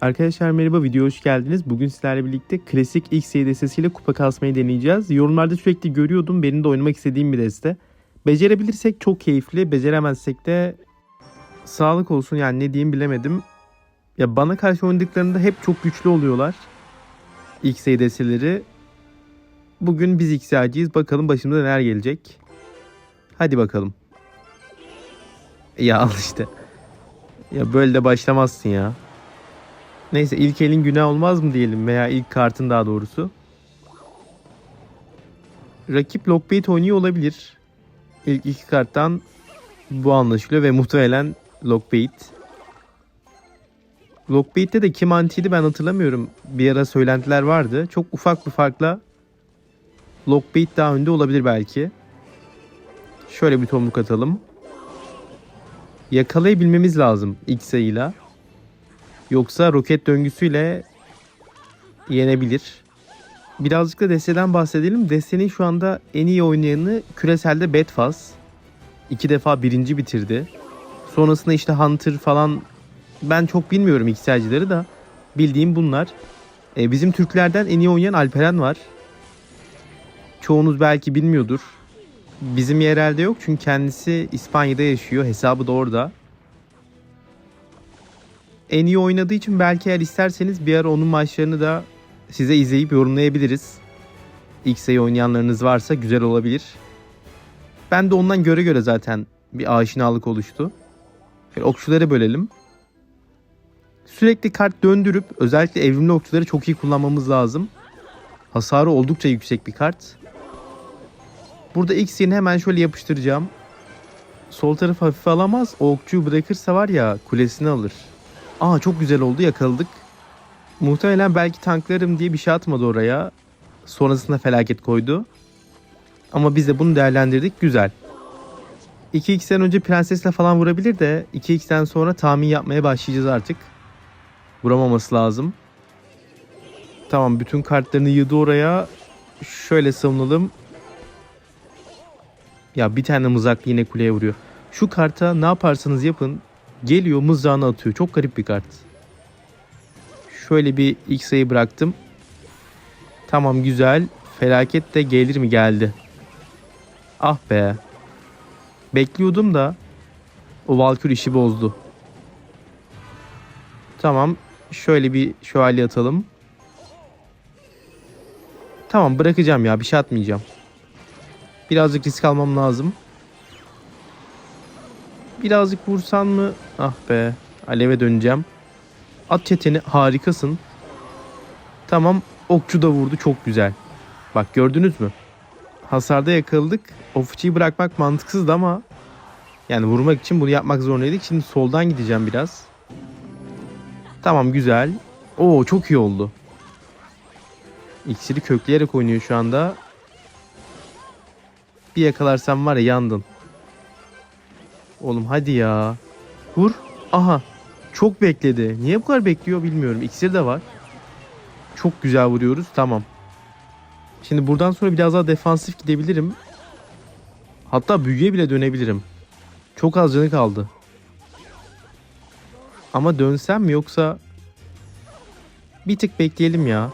Arkadaşlar merhaba video hoş geldiniz. Bugün sizlerle birlikte klasik X destesiyle kupa kasmayı deneyeceğiz. Yorumlarda sürekli görüyordum benim de oynamak istediğim bir deste. Becerebilirsek çok keyifli, beceremezsek de sağlık olsun yani ne diyeyim bilemedim. Ya bana karşı oynadıklarında hep çok güçlü oluyorlar. X desteleri. Bugün biz X'ciyiz. Bakalım başımıza neler gelecek. Hadi bakalım. Ya al işte. Ya böyle de başlamazsın ya. Neyse ilk elin günah olmaz mı diyelim veya ilk kartın daha doğrusu. Rakip Lockbait oynuyor olabilir. İlk iki karttan bu anlaşılıyor ve muhtemelen Lockbait. Lockbait'te de kim antiydi ben hatırlamıyorum. Bir ara söylentiler vardı. Çok ufak bir farkla Lockbait daha önde olabilir belki. Şöyle bir tomruk atalım. Yakalayabilmemiz lazım ilk sayıyla. Yoksa roket döngüsüyle yenebilir. Birazcık da desteden bahsedelim. Destenin şu anda en iyi oynayanı küreselde Bedfaz. İki defa birinci bitirdi. Sonrasında işte Hunter falan ben çok bilmiyorum XL'cileri da bildiğim bunlar. E, bizim Türklerden en iyi oynayan Alperen var. Çoğunuz belki bilmiyordur. Bizim yerelde yok çünkü kendisi İspanya'da yaşıyor. Hesabı da orada en iyi oynadığı için belki eğer isterseniz bir ara onun maçlarını da size izleyip yorumlayabiliriz. Sayı oynayanlarınız varsa güzel olabilir. Ben de ondan göre göre zaten bir aşinalık oluştu. Şöyle okçuları bölelim. Sürekli kart döndürüp özellikle evrimli okçuları çok iyi kullanmamız lazım. Hasarı oldukça yüksek bir kart. Burada X yerini hemen şöyle yapıştıracağım. Sol tarafı hafife alamaz. O okçuyu bırakırsa var ya kulesini alır. Aa çok güzel oldu yakaladık. Muhtemelen belki tanklarım diye bir şey atmadı oraya. Sonrasında felaket koydu. Ama biz de bunu değerlendirdik güzel. 2x'ten önce prensesle falan vurabilir de 2x'ten sonra tahmin yapmaya başlayacağız artık. Vuramaması lazım. Tamam bütün kartlarını yığdı oraya. Şöyle savunalım. Ya bir tane mızraklı yine kuleye vuruyor. Şu karta ne yaparsanız yapın Geliyor mızrağını atıyor. Çok garip bir kart. Şöyle bir sayı bıraktım. Tamam güzel. Felaket de gelir mi geldi. Ah be. Bekliyordum da o Valkür işi bozdu. Tamam. Şöyle bir şövalye atalım. Tamam bırakacağım ya. Bir şey atmayacağım. Birazcık risk almam lazım. Birazcık vursan mı? Ah be. Aleve döneceğim. At çeteni harikasın. Tamam. Okçu da vurdu. Çok güzel. Bak gördünüz mü? Hasarda yakaladık. O fıçıyı bırakmak mantıksızdı ama yani vurmak için bunu yapmak zorundaydık. Şimdi soldan gideceğim biraz. Tamam güzel. Oo çok iyi oldu. İksiri kökleyerek oynuyor şu anda. Bir yakalarsam var ya yandın. Oğlum hadi ya. Vur. Aha. Çok bekledi. Niye bu kadar bekliyor bilmiyorum. İksir de var. Çok güzel vuruyoruz. Tamam. Şimdi buradan sonra biraz daha defansif gidebilirim. Hatta büyüye bile dönebilirim. Çok az canı kaldı. Ama dönsem mi yoksa bir tık bekleyelim ya.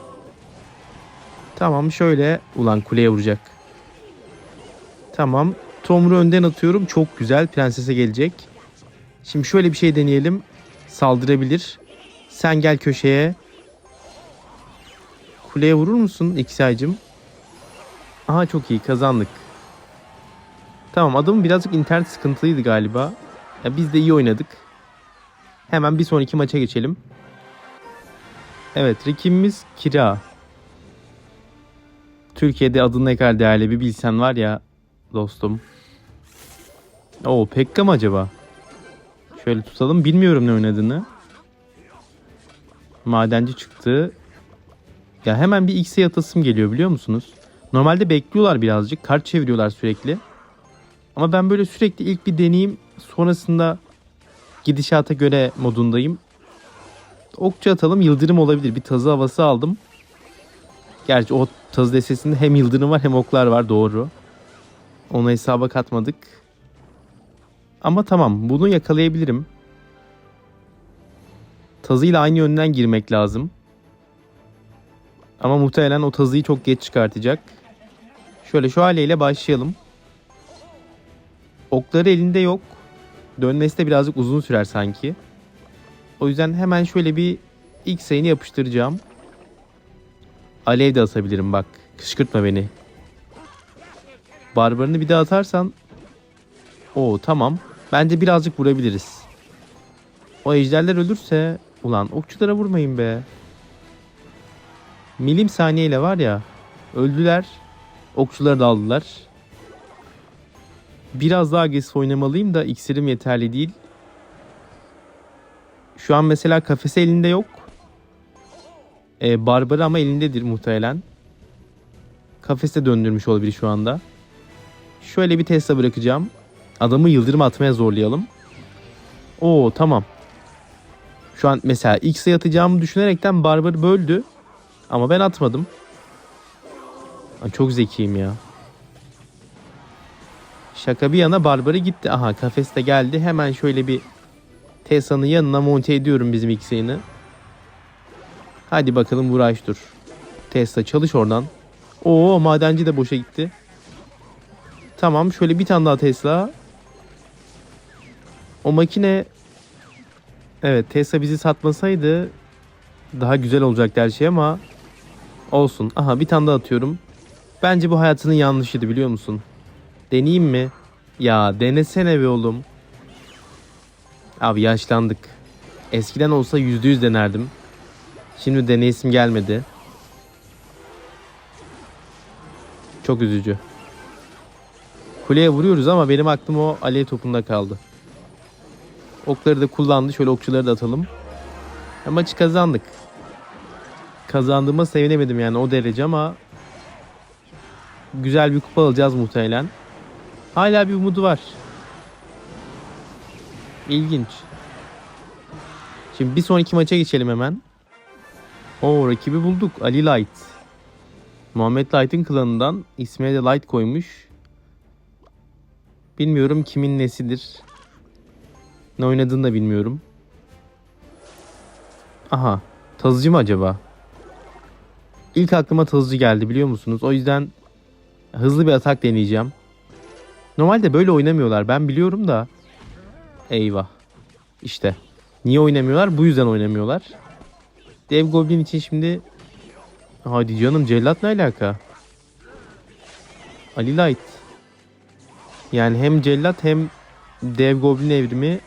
Tamam şöyle ulan kuleye vuracak. Tamam Tomru önden atıyorum. Çok güzel. Prensese gelecek. Şimdi şöyle bir şey deneyelim. Saldırabilir. Sen gel köşeye. Kuleye vurur musun İksaycım? Aha çok iyi kazandık. Tamam adamın birazcık internet sıkıntılıydı galiba. Ya biz de iyi oynadık. Hemen bir sonraki maça geçelim. Evet rakibimiz Kira. Türkiye'de adın ne kadar değerli bir bilsen var ya dostum. Oo Pekka mı acaba? Şöyle tutalım. Bilmiyorum ne oynadığını. Madenci çıktı. Ya hemen bir X'e yatasım geliyor biliyor musunuz? Normalde bekliyorlar birazcık. Kart çeviriyorlar sürekli. Ama ben böyle sürekli ilk bir deneyeyim. Sonrasında gidişata göre modundayım. Okçu atalım. Yıldırım olabilir. Bir tazı havası aldım. Gerçi o tazı destesinde hem yıldırım var hem oklar var. Doğru. Onu hesaba katmadık. Ama tamam bunu yakalayabilirim. Tazıyla aynı yönden girmek lazım. Ama muhtemelen o tazıyı çok geç çıkartacak. Şöyle şu haliyle başlayalım. Okları elinde yok. Dönmesi de birazcık uzun sürer sanki. O yüzden hemen şöyle bir ilk sayını yapıştıracağım. Alev de asabilirim bak. Kışkırtma beni. Barbarını bir daha atarsan Oo tamam. Bence birazcık vurabiliriz. O ejderler ölürse ulan okçulara vurmayın be. Milim saniyeyle var ya öldüler. Okçuları da aldılar. Biraz daha agresif oynamalıyım da iksirim yeterli değil. Şu an mesela kafesi elinde yok. Ee, Barbarı ama elindedir muhtemelen. Kafeste döndürmüş olabilir şu anda. Şöyle bir Tesla bırakacağım. Adamı yıldırım atmaya zorlayalım. Oo tamam. Şu an mesela X'e atacağımı düşünerekten Barbar'ı böldü. Ama ben atmadım. Ay, Çok zekiyim ya. Şaka bir yana Barbar'ı gitti. Aha kafeste geldi. Hemen şöyle bir Tesla'nın yanına monte ediyorum bizim X'ini. Hadi bakalım Vuraş dur. Tesla çalış oradan. Oo madenci de boşa gitti. Tamam şöyle bir tane daha Tesla. O makine Evet Tesla bizi satmasaydı daha güzel olacaktı her şey ama olsun. Aha bir tane daha atıyorum. Bence bu hayatının yanlışıydı biliyor musun? Deneyeyim mi? Ya denesene be oğlum. Abi yaşlandık. Eskiden olsa yüzde yüz denerdim. Şimdi deneyesim gelmedi. Çok üzücü. Kuleye vuruyoruz ama benim aklım o alev topunda kaldı. Okları da kullandı. Şöyle okçuları da atalım. Ya maçı kazandık. Kazandığıma sevinemedim yani o derece ama güzel bir kupa alacağız muhtemelen. Hala bir umudu var. İlginç. Şimdi bir sonraki maça geçelim hemen. O rakibi bulduk. Ali Light. Muhammed Light'ın klanından ismine de Light koymuş. Bilmiyorum kimin nesidir. Ne oynadığını da bilmiyorum. Aha. Tazıcı mı acaba? İlk aklıma tazıcı geldi biliyor musunuz? O yüzden hızlı bir atak deneyeceğim. Normalde böyle oynamıyorlar. Ben biliyorum da. Eyvah. İşte. Niye oynamıyorlar? Bu yüzden oynamıyorlar. Dev Goblin için şimdi... Hadi canım cellat ne alaka? Ali Light. Yani hem cellat hem dev goblin evrimi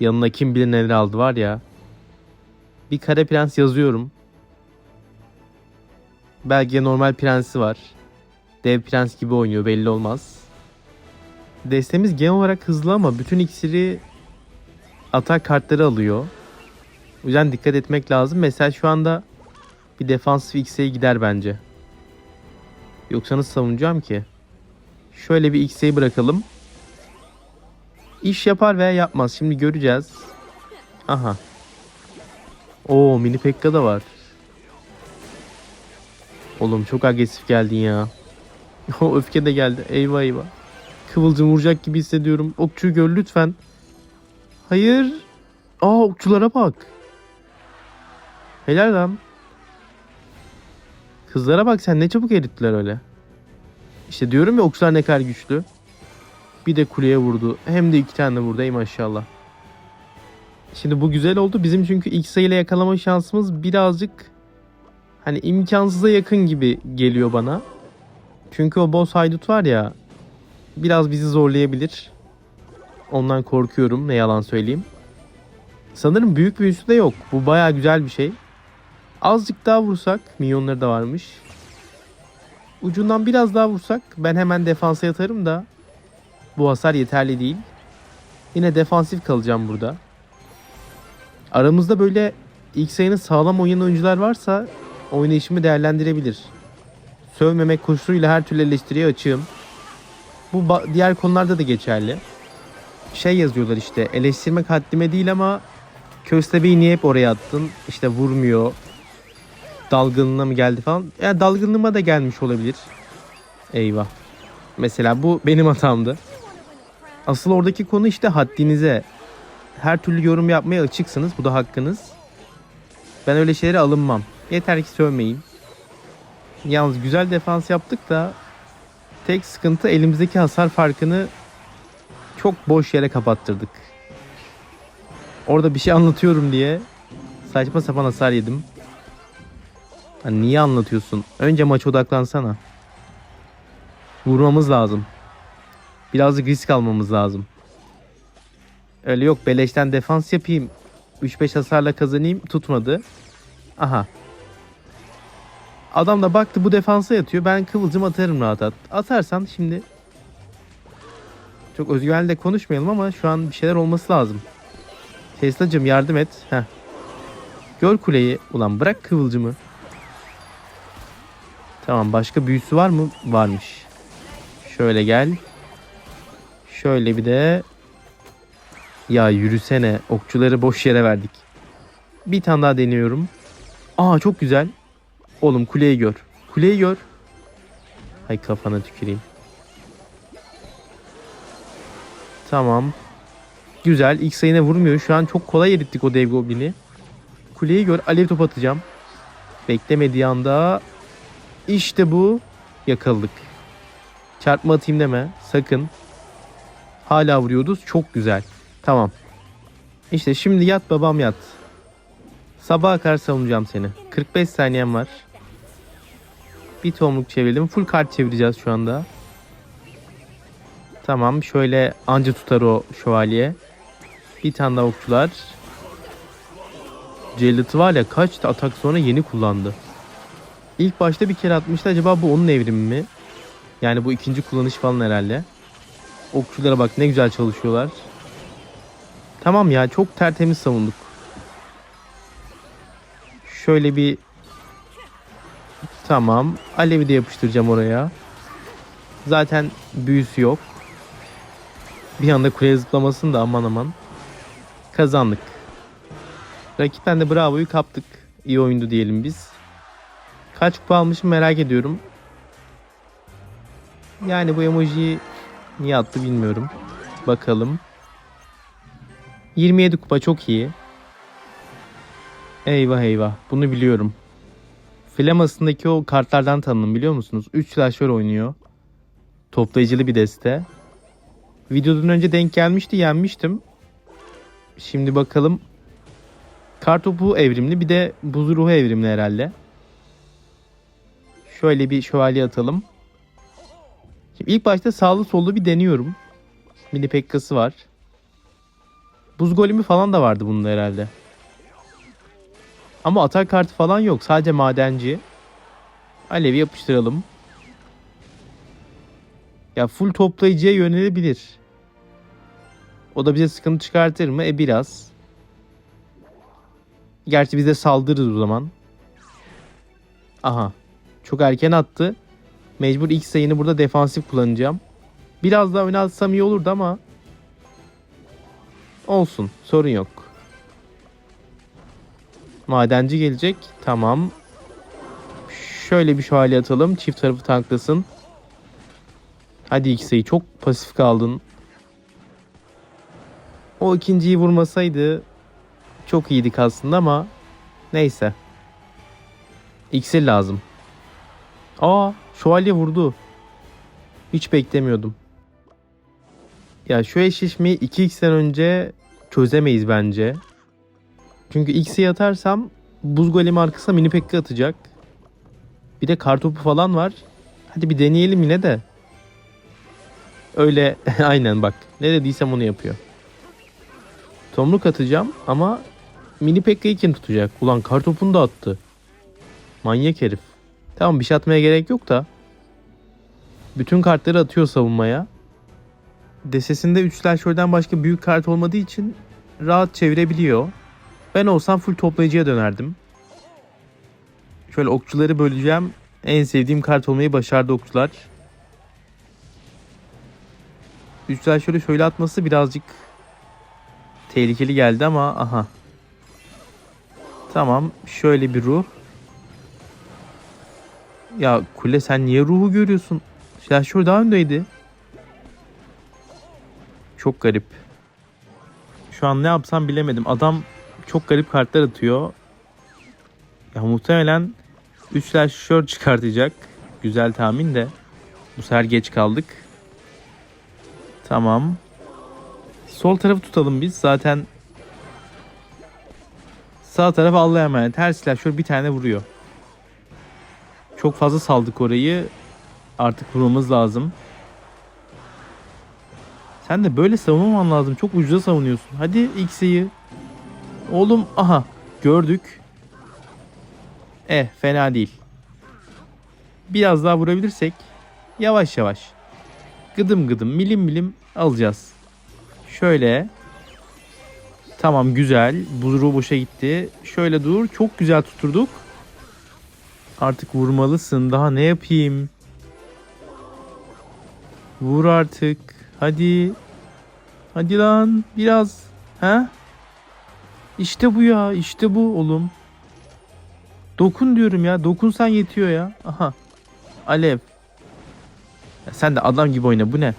yanına kim bilir neler aldı var ya. Bir kare prens yazıyorum. Belki normal prensi var. Dev prens gibi oynuyor belli olmaz. Destemiz genel olarak hızlı ama bütün iksiri atak kartları alıyor. O yüzden dikkat etmek lazım. Mesela şu anda bir defansif X'e gider bence. Yoksa nasıl savunacağım ki? Şöyle bir X'e bırakalım. İş yapar veya yapmaz. Şimdi göreceğiz. Aha. Oo mini Pekka da var. Oğlum çok agresif geldin ya. O öfke de geldi. Eyvah eyvah. Kıvılcım vuracak gibi hissediyorum. Okçuyu gör lütfen. Hayır. Aa okçulara bak. Helal lan. Kızlara bak sen ne çabuk erittiler öyle. İşte diyorum ya okçular ne kadar güçlü. Bir de kuleye vurdu. Hem de iki tane vurdu ey maşallah. Şimdi bu güzel oldu. Bizim çünkü ilk sayıyla yakalama şansımız birazcık hani imkansıza yakın gibi geliyor bana. Çünkü o boss haydut var ya biraz bizi zorlayabilir. Ondan korkuyorum ne yalan söyleyeyim. Sanırım büyük büyüsü de yok. Bu baya güzel bir şey. Azıcık daha vursak, milyonları da varmış. Ucundan biraz daha vursak ben hemen defansa yatarım da bu hasar yeterli değil. Yine defansif kalacağım burada. Aramızda böyle ilk sayının sağlam oynayan oyuncular varsa oynayışımı değerlendirebilir. Sövmemek koşuluyla her türlü eleştiriye açığım. Bu diğer konularda da geçerli. Şey yazıyorlar işte eleştirmek haddime değil ama köstebeği niye hep oraya attın? İşte vurmuyor. Dalgınlığına mı geldi falan. Ya dalgınlığıma da gelmiş olabilir. Eyvah. Mesela bu benim hatamdı. Asıl oradaki konu işte haddinize. her türlü yorum yapmaya açıksınız. Bu da hakkınız. Ben öyle şeylere alınmam. Yeter ki sövmeyin. Yalnız güzel defans yaptık da tek sıkıntı elimizdeki hasar farkını çok boş yere kapattırdık. Orada bir şey anlatıyorum diye saçma sapan hasar yedim. Ha, niye anlatıyorsun? Önce maç odaklansana. Vurmamız lazım. Birazcık risk almamız lazım. Öyle yok beleşten defans yapayım. 3-5 hasarla kazanayım tutmadı. Aha. Adam da baktı bu defansa yatıyor. Ben kıvılcım atarım rahat at. Atarsan şimdi çok özgüvenli de konuşmayalım ama şu an bir şeyler olması lazım. Tesla'cığım yardım et. Heh. Gör kuleyi. Ulan bırak kıvılcımı. Tamam başka büyüsü var mı? Varmış. Şöyle gel. Şöyle bir de ya yürüsene. Okçuları boş yere verdik. Bir tane daha deniyorum. Aa çok güzel. Oğlum kuleyi gör. Kuleyi gör. Hay kafana tüküreyim. Tamam. Güzel. İlk sayına vurmuyor. Şu an çok kolay erittik o dev goblini. Kuleyi gör. Alev top atacağım. Beklemediği anda işte bu. Yakaladık. Çarpma atayım deme. Sakın. Hala vuruyoruz. Çok güzel. Tamam. İşte şimdi yat babam yat. Sabaha kadar savunacağım seni. 45 saniyem var. Bir tomruk çevirdim. Full kart çevireceğiz şu anda. Tamam şöyle anca tutar o şövalye. Bir tane daha okçular. Cellat'ı var ya kaç atak sonra yeni kullandı. İlk başta bir kere atmıştı. Acaba bu onun evrimi mi? Yani bu ikinci kullanış falan herhalde. Okçulara bak ne güzel çalışıyorlar. Tamam ya çok tertemiz savunduk. Şöyle bir Tamam. Alevi de yapıştıracağım oraya. Zaten büyüsü yok. Bir anda kuleye zıplamasın da aman aman. Kazandık. Rakipten de bravo'yu kaptık. İyi oyundu diyelim biz. Kaç kupa almışım merak ediyorum. Yani bu emojiyi niye attı bilmiyorum. Bakalım. 27 kupa çok iyi. Eyvah eyvah. Bunu biliyorum. Flamas'ındaki o kartlardan tanıdım biliyor musunuz? 3 slasher oynuyor. Toplayıcılı bir deste. Videodan önce denk gelmişti yenmiştim. Şimdi bakalım. Kartopu evrimli bir de buz ruhu evrimli herhalde. Şöyle bir şövalye atalım. Şimdi ilk başta sağlı sollu bir deniyorum. Mini pekkası var. Buz golemi falan da vardı bunda herhalde. Ama atak kartı falan yok. Sadece madenci. Alevi yapıştıralım. Ya full toplayıcıya yönelebilir. O da bize sıkıntı çıkartır mı? E biraz. Gerçi biz de saldırırız o zaman. Aha. Çok erken attı. Mecbur ilk sayını burada defansif kullanacağım. Biraz daha öne atsam iyi olurdu ama olsun. Sorun yok. Madenci gelecek. Tamam. Şöyle bir şövalye atalım. Çift tarafı tanklasın. Hadi X'eyi çok pasif kaldın. O ikinciyi vurmasaydı çok iyiydik aslında ama neyse. İksir lazım. Aa şövalye vurdu. Hiç beklemiyordum. Ya şu eşleşmeyi 2x'ten önce çözemeyiz bence. Çünkü X'e atarsam buz golemi arkasına mini pekka atacak. Bir de kartopu falan var. Hadi bir deneyelim yine de. Öyle aynen bak. Ne dediysem onu yapıyor. Tomruk atacağım ama mini pekkayı kim tutacak? Ulan kartopunu da attı. Manyak herif. Tamam bir şey atmaya gerek yok da. Bütün kartları atıyor savunmaya. Desesinde 3 slasher'den başka büyük kart olmadığı için rahat çevirebiliyor. Ben olsam full toplayıcıya dönerdim. Şöyle okçuları böleceğim. En sevdiğim kart olmayı başardı okçular. Üçler şöyle şöyle atması birazcık tehlikeli geldi ama aha. Tamam şöyle bir ruh. Ya kule sen niye ruhu görüyorsun? Silahşör daha öndeydi. Çok garip. Şu an ne yapsam bilemedim. Adam çok garip kartlar atıyor. Ya muhtemelen 3 şör çıkartacak. Güzel tahmin de. Bu sefer geç kaldık. Tamam. Sol tarafı tutalım biz. Zaten sağ taraf Allah'a emanet. Her silahşör bir tane vuruyor. Çok fazla saldık orayı. Artık vurmamız lazım. Sen de böyle savunmaman lazım. Çok ucuza savunuyorsun. Hadi X'yi. Oğlum aha gördük. Eh fena değil. Biraz daha vurabilirsek yavaş yavaş gıdım gıdım milim milim alacağız. Şöyle. Tamam güzel. Buzruğu boşa gitti. Şöyle dur. Çok güzel tuturduk. Artık vurmalısın. Daha ne yapayım? Vur artık. Hadi. Hadi lan. Biraz. Ha? İşte bu ya. İşte bu oğlum. Dokun diyorum ya. Dokunsan yetiyor ya. Aha. Alev. Ya sen de adam gibi oyna. Bu ne?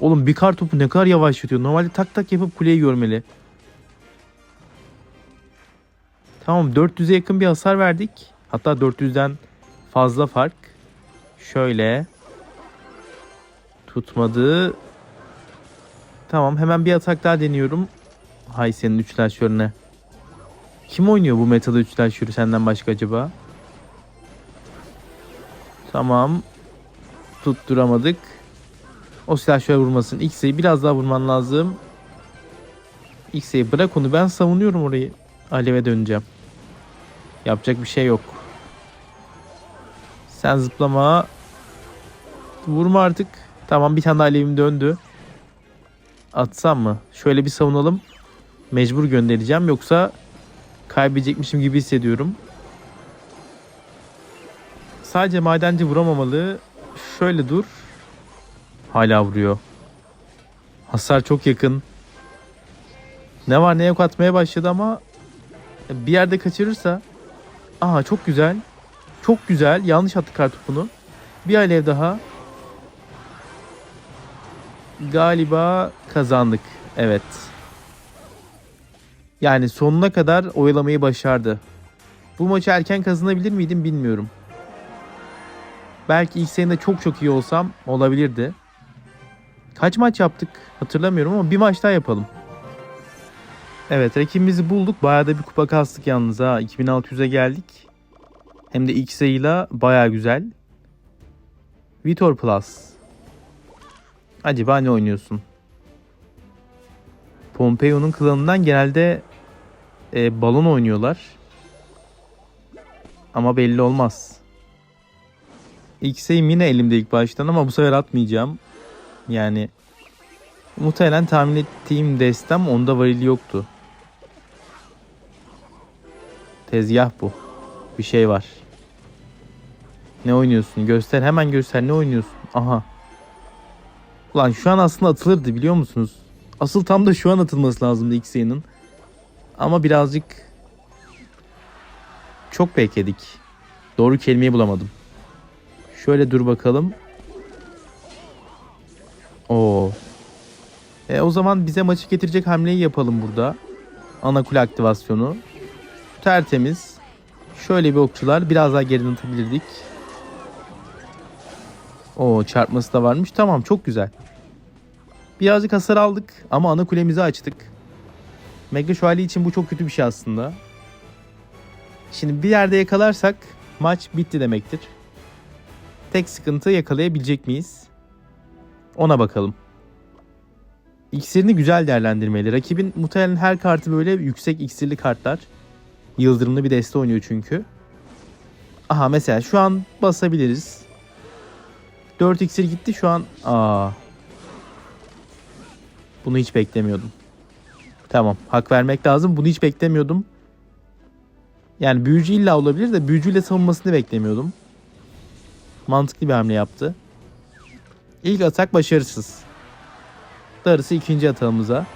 Oğlum bir kar topu ne kadar yavaş yatıyor. Normalde tak tak yapıp kuleyi görmeli. Tamam 400'e yakın bir hasar verdik. Hatta 400'den fazla fark. Şöyle. Tutmadı. Tamam hemen bir atak daha deniyorum. Hay senin üçler şörüne. Kim oynuyor bu metada üçler şörü senden başka acaba? Tamam. Tutturamadık. O silah şöyle vurmasın. X'e biraz daha vurman lazım. X'e bırak onu ben savunuyorum orayı. Alev'e döneceğim. Yapacak bir şey yok. Sen zıplama. Vurma artık. Tamam bir tane alevim döndü. Atsam mı? Şöyle bir savunalım. Mecbur göndereceğim yoksa kaybedecekmişim gibi hissediyorum. Sadece madenci vuramamalı. Şöyle dur. Hala vuruyor. Hasar çok yakın. Ne var ne yok atmaya başladı ama bir yerde kaçırırsa Aha çok güzel. Çok güzel. Yanlış attı kartopunu. Bir alev daha. Galiba kazandık. Evet. Yani sonuna kadar oyalamayı başardı. Bu maçı erken kazanabilir miydim bilmiyorum. Belki ilk senede çok çok iyi olsam olabilirdi. Kaç maç yaptık hatırlamıyorum ama bir maç daha yapalım. Evet rakibimizi bulduk. Bayağı da bir kupa kastık yalnız ha. 2600'e geldik. Hem de ilk sayıyla bayağı güzel. Vitor Plus. Acaba ne oynuyorsun? Pompeo'nun klanından genelde e, balon oynuyorlar. Ama belli olmaz. İlk sayım yine elimde ilk baştan ama bu sefer atmayacağım. Yani muhtemelen tahmin ettiğim destem onda varili yoktu. Tezgah bu. Bir şey var. Ne oynuyorsun? Göster hemen göster ne oynuyorsun? Aha. Ulan şu an aslında atılırdı biliyor musunuz? Asıl tam da şu an atılması lazımdı X'nin. Ama birazcık çok bekledik. Doğru kelimeyi bulamadım. Şöyle dur bakalım. Oo. E, o zaman bize maçı getirecek hamleyi yapalım burada. Ana kule aktivasyonu. Tertemiz. Şöyle bir okçular. Biraz daha geriden atabilirdik. O çarpması da varmış. Tamam çok güzel. Birazcık hasar aldık ama ana kulemizi açtık. Mega Şövalye için bu çok kötü bir şey aslında. Şimdi bir yerde yakalarsak maç bitti demektir. Tek sıkıntı yakalayabilecek miyiz? Ona bakalım. İksirini güzel değerlendirmeli. Rakibin muhtemelen her kartı böyle yüksek iksirli kartlar. Yıldırımlı bir deste oynuyor çünkü. Aha mesela şu an basabiliriz. 4 iksir gitti şu an. Aa. Bunu hiç beklemiyordum. Tamam hak vermek lazım. Bunu hiç beklemiyordum. Yani büyücü illa olabilir de büyücüyle savunmasını beklemiyordum. Mantıklı bir hamle yaptı. İlk atak başarısız. Darısı ikinci atağımıza.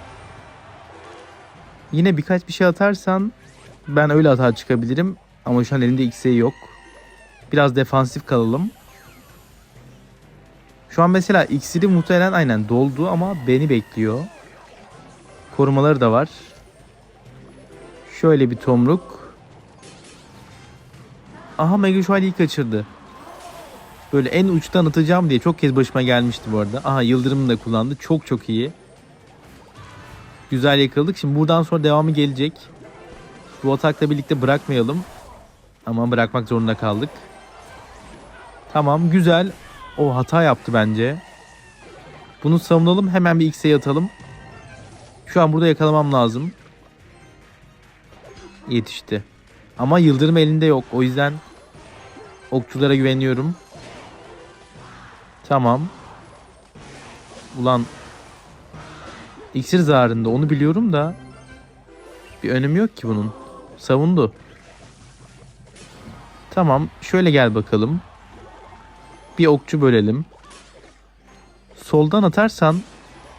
Yine birkaç bir şey atarsan ben öyle atağa çıkabilirim. Ama şu an elimde X'e yok. Biraz defansif kalalım. Şu an mesela iksiri muhtemelen aynen doldu ama beni bekliyor. Korumaları da var. Şöyle bir tomruk. Aha Mega Şövalyeyi kaçırdı. Böyle en uçtan atacağım diye çok kez başıma gelmişti bu arada. Aha Yıldırım'ı da kullandı. Çok çok iyi. Güzel yakaladık. Şimdi buradan sonra devamı gelecek. Bu atakla birlikte bırakmayalım. Ama bırakmak zorunda kaldık. Tamam güzel. O hata yaptı bence. Bunu savunalım. Hemen bir X'e atalım. Şu an burada yakalamam lazım. Yetişti. Ama yıldırım elinde yok. O yüzden okçulara güveniyorum. Tamam. Ulan İksir zarında onu biliyorum da bir önemi yok ki bunun. Savundu. Tamam şöyle gel bakalım. Bir okçu bölelim. Soldan atarsan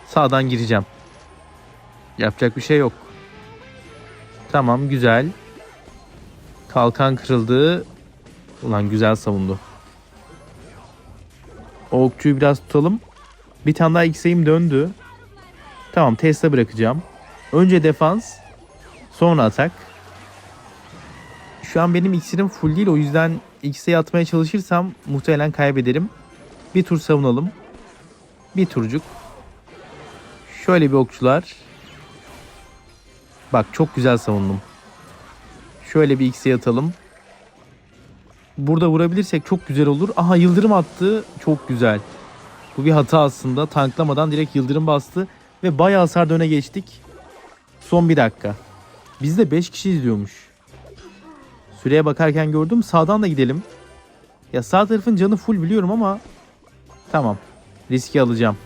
sağdan gireceğim. Yapacak bir şey yok. Tamam güzel. Kalkan kırıldı. Ulan güzel savundu. O okçuyu biraz tutalım. Bir tane daha X'eyim döndü. Tamam Tesla bırakacağım. Önce defans. Sonra atak. Şu an benim iksirim full değil o yüzden X'e atmaya çalışırsam muhtemelen kaybederim. Bir tur savunalım. Bir turcuk. Şöyle bir okçular. Bak çok güzel savundum. Şöyle bir X'e atalım. Burada vurabilirsek çok güzel olur. Aha yıldırım attı. Çok güzel. Bu bir hata aslında. Tanklamadan direkt yıldırım bastı. Ve bayağı hasar öne geçtik. Son bir dakika. Bizde 5 kişi izliyormuş. Süreye bakarken gördüm. Sağdan da gidelim. Ya sağ tarafın canı full biliyorum ama tamam. Riski alacağım.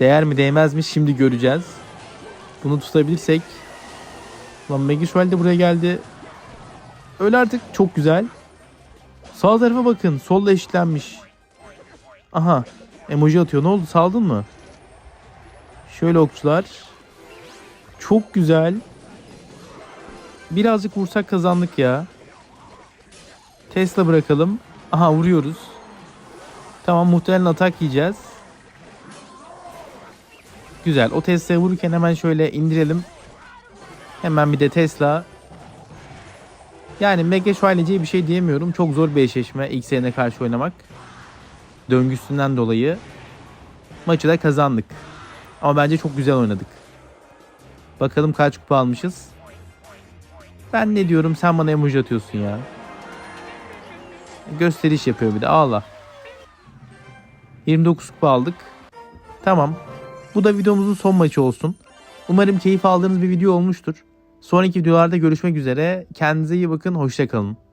Değer mi değmez mi şimdi göreceğiz. Bunu tutabilirsek. Lan Megishwell de buraya geldi. Öyle artık çok güzel. Sağ tarafa bakın. Solda eşitlenmiş. Aha. Emoji atıyor. Ne oldu? Saldın mı? Şöyle okçular. Çok güzel. Birazcık vursak kazandık ya. Tesla bırakalım. Aha vuruyoruz. Tamam muhtemelen atak yiyeceğiz. Güzel. O Tesla'ya vururken hemen şöyle indirelim. Hemen bir de Tesla. Yani Mega Şövalyeci'ye bir şey diyemiyorum. Çok zor bir eşleşme sene karşı oynamak. Döngüsünden dolayı. Maçı da kazandık. Ama bence çok güzel oynadık. Bakalım kaç kupa almışız. Ben ne diyorum sen bana emoji atıyorsun ya. Gösteriş yapıyor bir de ağla. 29 kupa aldık. Tamam. Bu da videomuzun son maçı olsun. Umarım keyif aldığınız bir video olmuştur. Sonraki videolarda görüşmek üzere. Kendinize iyi bakın. Hoşçakalın.